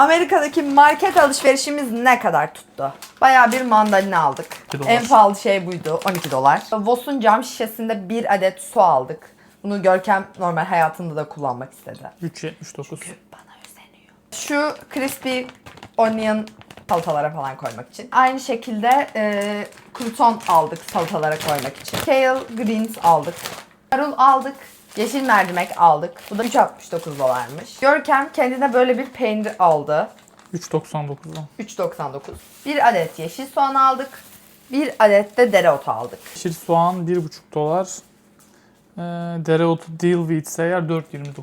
Amerika'daki market alışverişimiz ne kadar tuttu? Bayağı bir mandalina aldık. En pahalı şey buydu. 12 dolar. Voss'un cam şişesinde bir adet su aldık. Bunu Görkem normal hayatında da kullanmak istedi. 3.79. Bana özeniyor. Şu crispy onion salatalara falan koymak için. Aynı şekilde e, kruton aldık salatalara koymak için. Kale greens aldık. Marul aldık. Yeşil mercimek aldık. Bu da 3.69 dolarmış. Görkem kendine böyle bir peynir aldı. 3.99'dan. 3.99. Bir adet yeşil soğan aldık. Bir adet de dereotu aldık. Yeşil soğan 1.5 dolar. Ee, dereotu deal with ise eğer 4.29.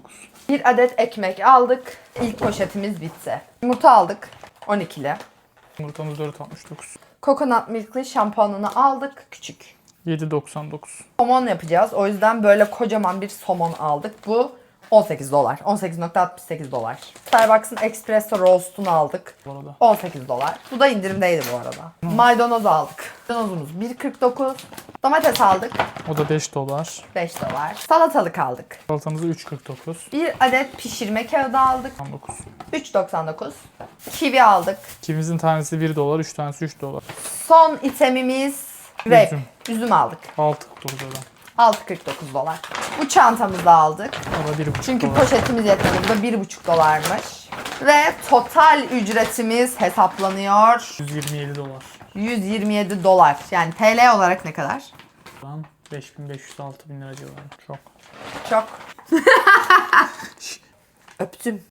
Bir adet ekmek aldık. İlk poşetimiz bitti. Yumurta aldık. 12'li. Yumurtamız 4.69. Coconut milkli şampuanını aldık. Küçük. 7.99. Somon yapacağız. O yüzden böyle kocaman bir somon aldık. Bu 18 dolar. 18.68 dolar. Starbucks'ın espresso roast'unu aldık. Bu arada. 18 dolar. Bu da indirimdeydi bu arada. Maydanoz aldık. Maydanozumuz 1.49. Domates aldık. O da 5 dolar. 5 dolar. Salatalık aldık. Salatamızı 3.49. Bir adet pişirme kağıdı aldık. 19. 3.99. Kivi aldık. Kivimizin tanesi 1 dolar, 3 tanesi 3 dolar. Son itemimiz. Üzüm. Üzüm aldık. 6.49 dolar. 6.49 dolar. Bu çantamızı aldık. O da 1.5 Çünkü dolar. poşetimiz yetmedi. Bu da 1,5 dolarmış. Ve total ücretimiz hesaplanıyor. 127 dolar. 127 dolar. Yani TL olarak ne kadar? Lan 5500-6000 lira civarı. Çok. Çok. Öptüm.